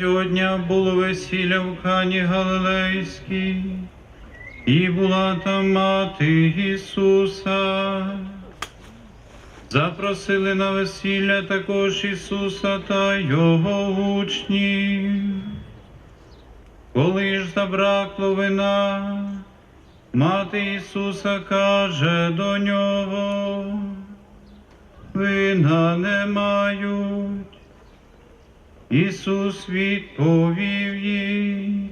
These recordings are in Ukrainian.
Третього дня було весілля в Кані Галилейській, і була там мати Ісуса. Запросили на весілля також Ісуса та Його учнів. Коли ж забракло вина, мати Ісуса каже до нього, вина не мають. Ісус відповів їй,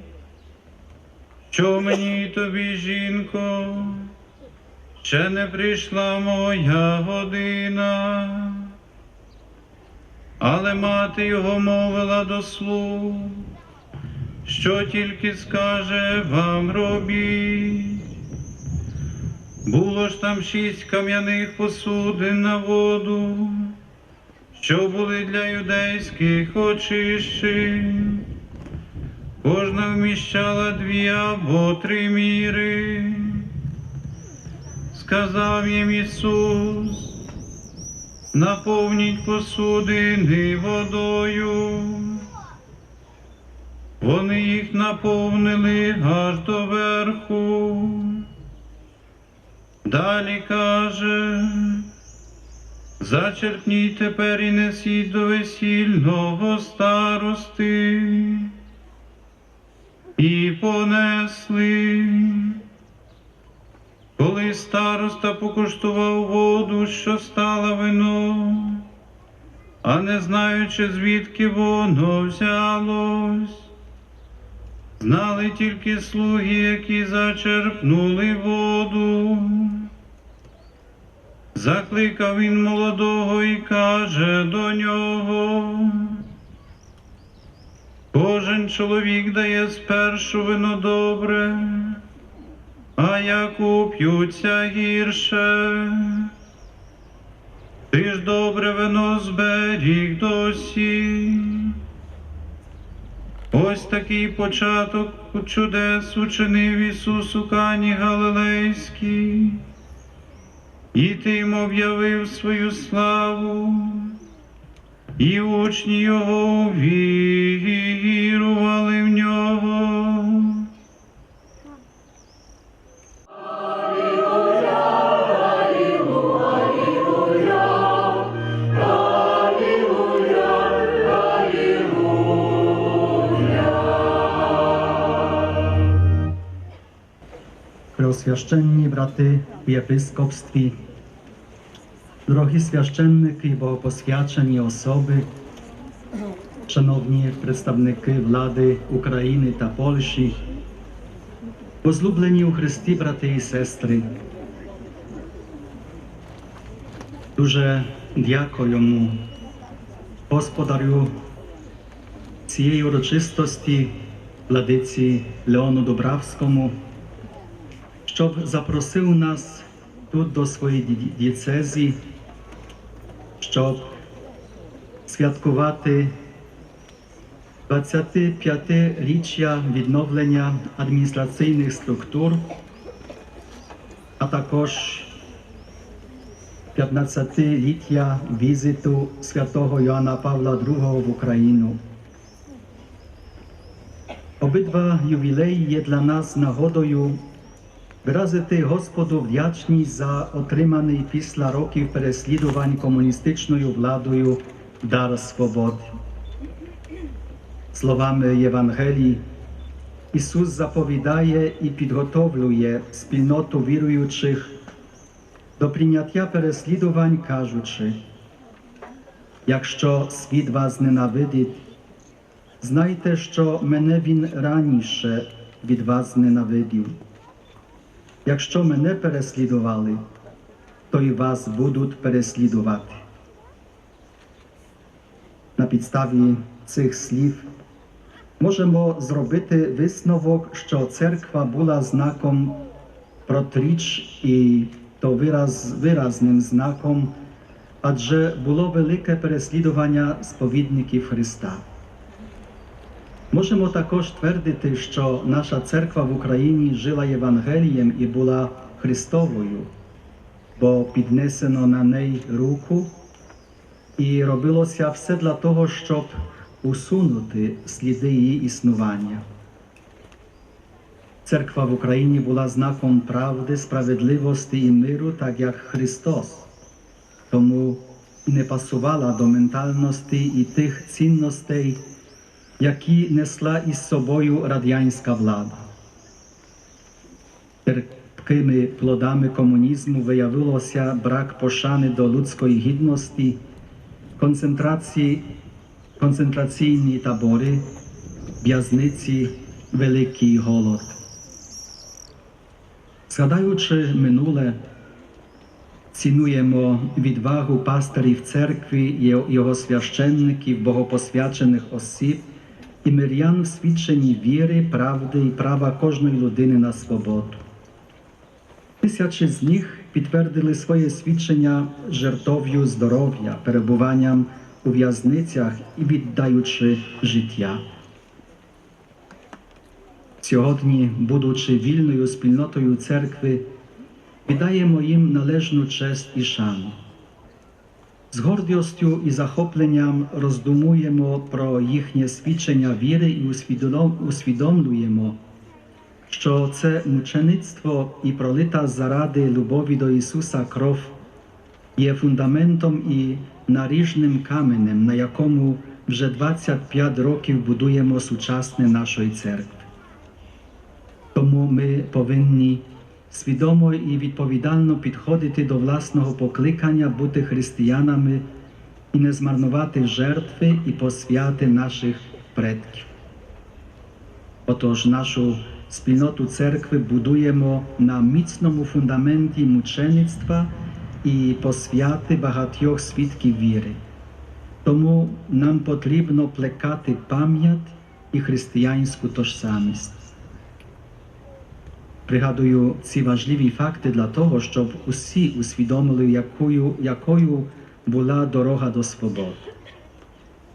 що мені тобі, жінко, ще не прийшла моя година. Але мати його мовила до слуг, що тільки скаже вам робіть. Було ж там шість кам'яних посудин на воду, що були для юдейських очищень. Кожна вміщала дві або три міри. Сказав їм Ісус, наповніть посудини водою. Вони їх наповнили аж до верху. Далі каже, зачерпніть тепер і несіть до весільного старости. І понесли. Коли староста покуштував воду, що стала вином, а не знаючи, звідки воно взялось, знали тільки слуги, які зачерпнули воду. Закликав він молодого і каже до нього. Кожен чоловік дає спершу вино добре, а як уп'ються гірше. Ти ж добре вино зберіг досі. Ось такий початок чудес учинив Ісус у Кані Галилейській, і ти йому об'явив свою славу, і учні його вірували в нього. Преосвященні брати в єпископстві, дорогі священники і богопосвячені особи, шановні представники влади України та Польщі, возлюблені у Христі, брати і сестри, дуже дякуємо Господарю цієї урочистості владиці Леону Добравському щоб запросив нас тут до своєї ді- дієцезі, щоб святкувати 25-річчя відновлення адміністраційних структур, а також 15-ліття візиту святого Йоанна Павла II в Україну. Обидва ювілеї є для нас нагодою виразити Господу вдячність за отриманий після років переслідувань комуністичною владою дар свободи. Словами Євангелії, Ісус заповідає і підготовлює спільноту віруючих до прийняття переслідувань, кажучи, якщо світ вас ненавидить, знайте, що мене він раніше від вас ненавидів. Якщо мене переслідували, то і вас будуть переслідувати. На підставі цих слів можемо зробити висновок, що церква була знаком протріч і то вираз, виразним знаком, адже було велике переслідування сповідників Христа. Можемо також твердити, що наша церква в Україні жила Євангелієм і була Христовою, бо піднесено на неї руку і робилося все для того, щоб усунути сліди її існування. Церква в Україні була знаком правди, справедливості і миру, так як Христос. Тому не пасувала до ментальності і тих цінностей, які несла із собою радянська влада. Терпкими плодами комунізму виявилося брак пошани до людської гідності, концентраційні табори, в'язниці, великий голод. Згадаючи минуле, цінуємо відвагу пастирів церкви, його священників, богопосвячених осіб і мирян в свідченні віри, правди і права кожної людини на свободу. Тисячі з них підтвердили своє свідчення жертов'ю здоров'я, перебуванням у в'язницях і віддаючи життя. Сьогодні, будучи вільною спільнотою церкви, віддаємо їм належну честь і шану. З гордістю і захопленням роздумуємо про їхнє свідчення віри і усвідомлюємо, що це мучеництво і пролита заради любові до Ісуса кров є фундаментом і наріжним каменем, на якому вже 25 років будуємо сучасне нашої церкви. Тому ми повинні свідомо і відповідально підходити до власного покликання бути християнами і не змарнувати жертви і посвяти наших предків. Отож, нашу спільноту церкви будуємо на міцному фундаменті мучеництва і посвяти багатьох свідків віри. Тому нам потрібно плекати пам'ять і християнську тожсамість. Пригадую ці важливі факти для того, щоб усі усвідомили, якою, якою була дорога до свободи.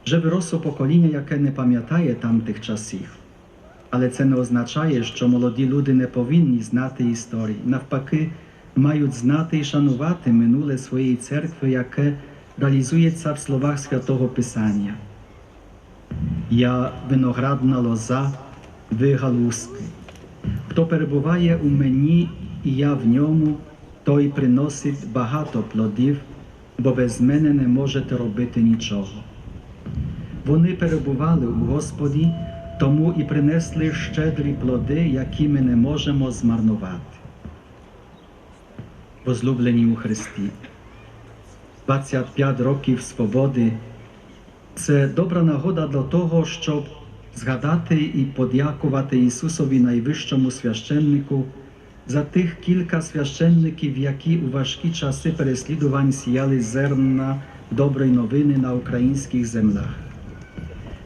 Вже виросло покоління, яке не пам'ятає тамтих часів. Але це не означає, що молоді люди не повинні знати історії. Навпаки, мають знати і шанувати минуле своєї церкви, яке реалізується в словах святого Писання. Я виноградна лоза, ви галузки. Хто перебуває у мені і я в ньому, той приносить багато плодів, бо без мене не можете робити нічого. Вони перебували у Господі, тому і принесли щедрі плоди, які ми не можемо змарнувати. Возлюблені у Христі, 25 років свободи це добра нагода для того, щоб згадати і подякувати Ісусові найвищому священнику за тих кілька священників, які у важкі часи переслідувань сіяли зерна доброї новини на українських землях.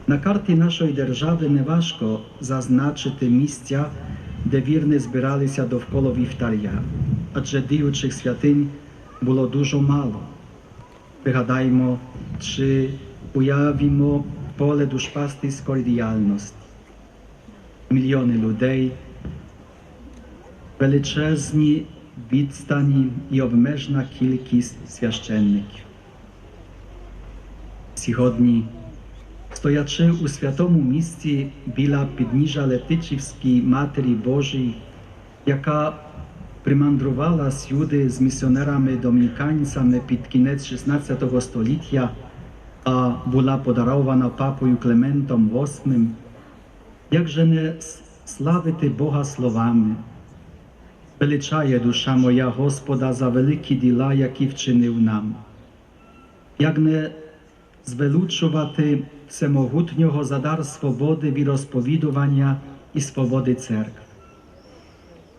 На карті нашої держави неважко зазначити місця, де вірні збиралися довкола вівтаря, адже діючих святинь було дуже мало. Пригадаймо, чи уявімо поле душпастирської діяльності. Мільйони людей, величезні відстані і обмежена кількість священників. Сьогодні, стоячи у святому місці біля підніжжя Летичівській Матері Божій, яка примандрувала сюди з місіонерами-домініканцями під кінець 16 століття, а була подарована папою Клементом VIII, як же не славити Бога словами? Величає душа моя Господа за великі діла, які вчинив нам. Як не звеличувати всемогутнього за дар свободи віросповідування і свободи церкви.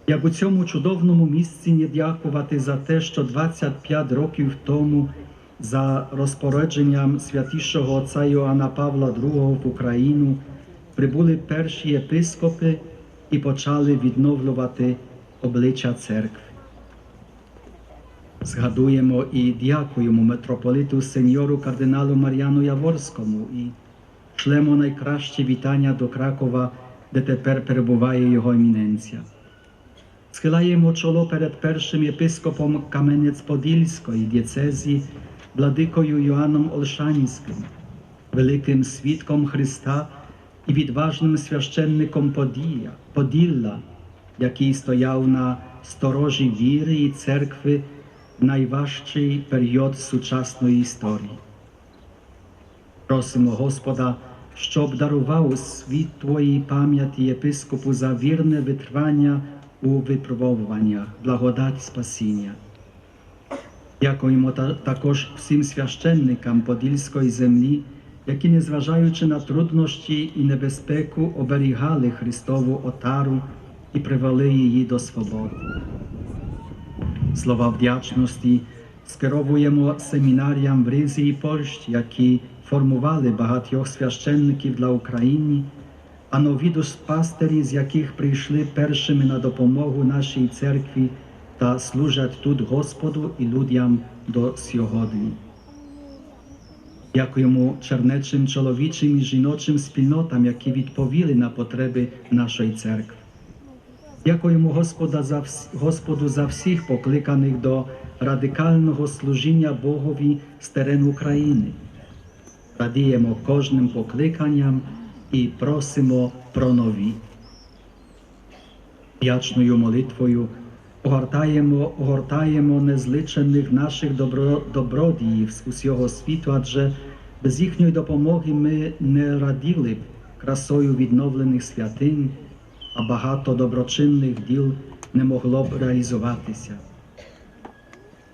Як у цьому чудовному місці не дякувати за те, що 25 років тому за розпорядженням святішого отця Йоанна Павла II в Україну прибули перші єпископи і почали відновлювати обличчя церкви. Згадуємо і дякуємо митрополиту сеньору кардиналу Мар'яну Яворському і шлемо найкраще вітання до Кракова, де тепер перебуває його еміненція. Схиляємо чоло перед першим єпископом Каменець-Подільської дієцезії, владикою Йоанном Олшанським, великим свідком Христа і відважним священником Поділля, Поділля, який стояв на сторожі віри і церкви в найважчий період сучасної історії. Просимо Господа, щоб дарував світ Твоїй пам'яті єпископу за вірне витривання у випробуваннях, благодать спасіння. Дякуємо також всім священникам Подільської землі, які, незважаючи на труднощі і небезпеку, оберігали Христову отару і привели її до свободи. Слова вдячності скеровуємо семінаріям в Ризі і Польщі, які формували багатьох священників для України, а нові дуспастері, з яких прийшли першими на допомогу нашій церкві та служать тут Господу і людям до сьогодні. Дякуємо чернечим чоловічим і жіночим спільнотам, які відповіли на потреби нашої церкви. Дякуємо Господа за Господу за всіх покликаних до радикального служіння Богові з терену України. Радіємо кожним покликанням і просимо про нові. Вдячною молитвою огортаємо, огортаємо незличених наших добро, добродіїв з усього світу, адже без їхньої допомоги ми не раділи б красою відновлених святинь, а багато доброчинних діл не могло б реалізуватися.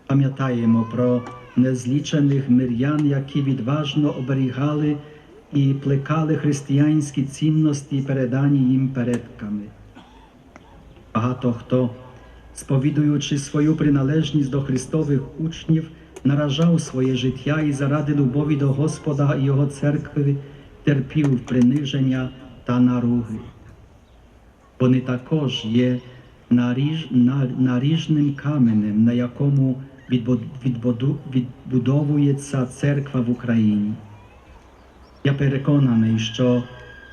Пам'ятаємо про незлічених мирян, які відважно оберігали і плекали християнські цінності, передані їм предками. Багато хто, сповідуючи свою приналежність до Христових учнів, наражав своє життя і заради любові до Господа і Його церкви терпів приниження та наруги. Вони також є наріж, на- наріжним каменем, на якому відбудовується церква в Україні. Я переконаний, що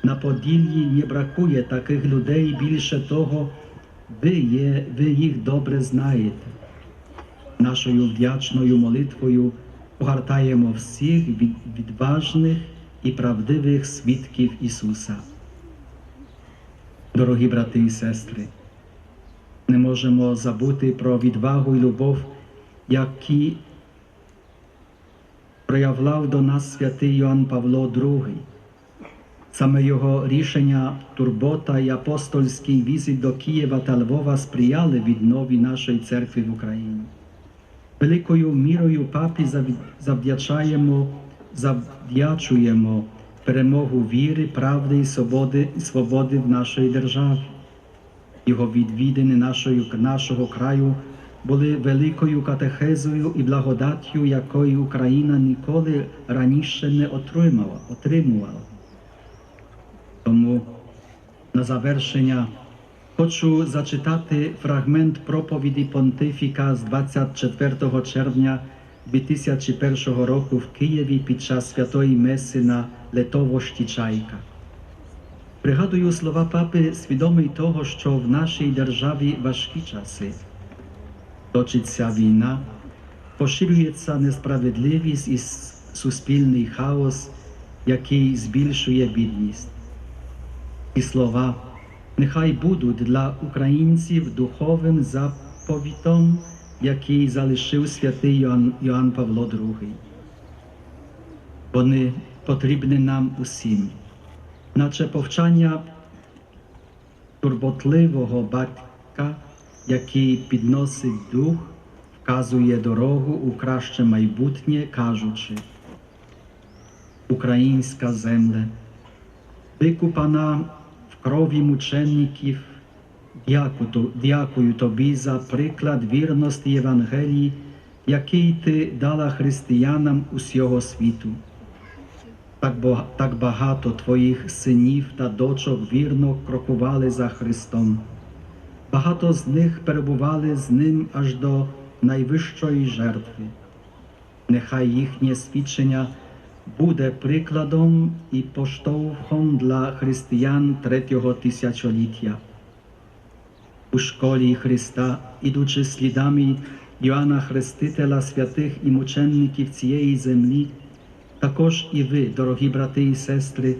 на Поділлі не бракує таких людей, більше того, ви, є, ви їх добре знаєте. Нашою вдячною молитвою погартаємо всіх від- відважних і правдивих свідків Ісуса. Дорогі брати і сестри, не можемо забути про відвагу і любов, які проявляв до нас святий Йоанн Павло II. Саме його рішення, турбота і апостольський візит до Києва та Львова сприяли віднові нашої церкви в Україні. Великою мірою папі завдячаємо, завдячуємо перемогу віри, правди і свободи, свободи в нашій державі. Його відвідини нашої, нашого краю були великою катехезою і благодаттю, якої Україна ніколи раніше не отримала. отримувала. Тому на завершення хочу зачитати фрагмент проповіді понтифіка з 24 червня 2001 року в Києві під час святої меси на литовощі Чайка. Пригадую слова папи, свідомий того, що в нашій державі важкі часи. Точиться війна, поширюється несправедливість і суспільний хаос, який збільшує бідність. І слова нехай будуть для українців духовим заповітом, який залишив святий Йоанн, Йоанн Павло II. Вони потрібні нам усім, наче повчання турботливого батька, який підносить дух, вказує дорогу у краще майбутнє, кажучи, Українська земля, викупана крові мучеників, дякую, тобі за приклад вірності Євангелії, який ти дала християнам усього світу. Так багато твоїх синів та дочок вірно крокували за Христом. Багато з них перебували з ним аж до найвищої жертви. Нехай їхнє свідчення буде прикладом і поштовхом для християн третього тисячоліття. У школі Христа, ідучи слідами Йоанна Хрестителя святих і мучеників цієї землі, Також і ви, дорогі брати і сестри,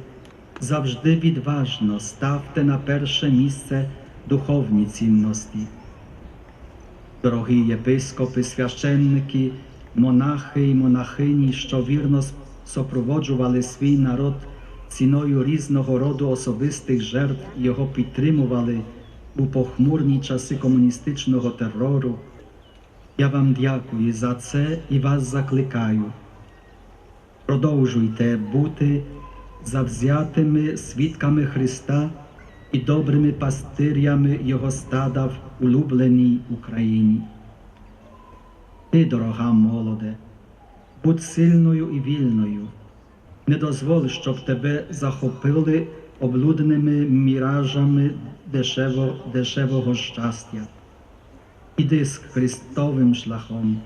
завжди відважно ставте на перше місце духовні цінності. Дорогі єпископи, священники, монахи і монахині, що вірно супроводжували свій народ ціною різного роду особистих жертв його підтримували у похмурні часи комуністичного терору. Я вам дякую за це і вас закликаю. Продовжуйте бути завзятими свідками Христа і добрими пастирями Його стада в улюбленій Україні. Ти, дорога молоде, будь сильною і вільною. Не дозволь, щоб тебе захопили облудними міражами дешево, дешевого щастя. Іди з Христовим шляхом.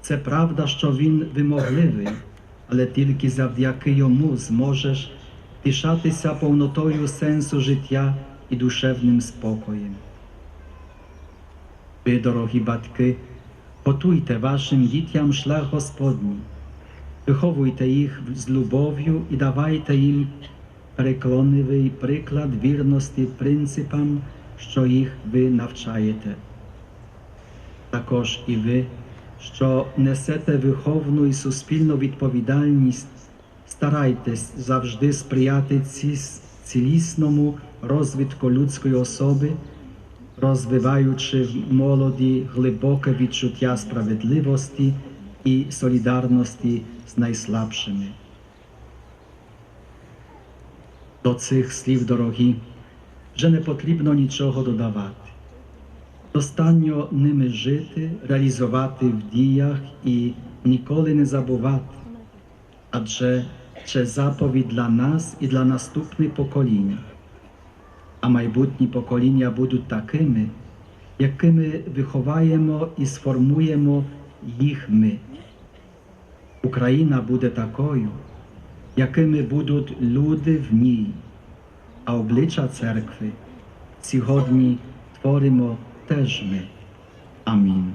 Це правда, що Він вимогливий, але тільки завдяки йому зможеш тішатися повнотою сенсу життя і душевним спокоєм. Ви, дорогі батьки, готуйте вашим дітям шлях Господній, виховуйте їх з любов'ю і давайте їм переконливий приклад вірності принципам, що їх ви навчаєте. Також і ви, що несете виховну і суспільну відповідальність, старайтесь завжди сприяти ці- цілісному розвитку людської особи, розвиваючи в молоді глибоке відчуття справедливості і солідарності з найслабшими. До цих слів, дорогі, вже не потрібно нічого додавати. Достатньо ними жити, реалізувати в діях і ніколи не забувати. Адже це заповідь для нас і для наступних поколінь. А майбутні покоління будуть такими, якими виховаємо і сформуємо їх ми. Україна буде такою, якими будуть люди в ній, а обличчя церкви сьогодні творимо теж ми. Амінь.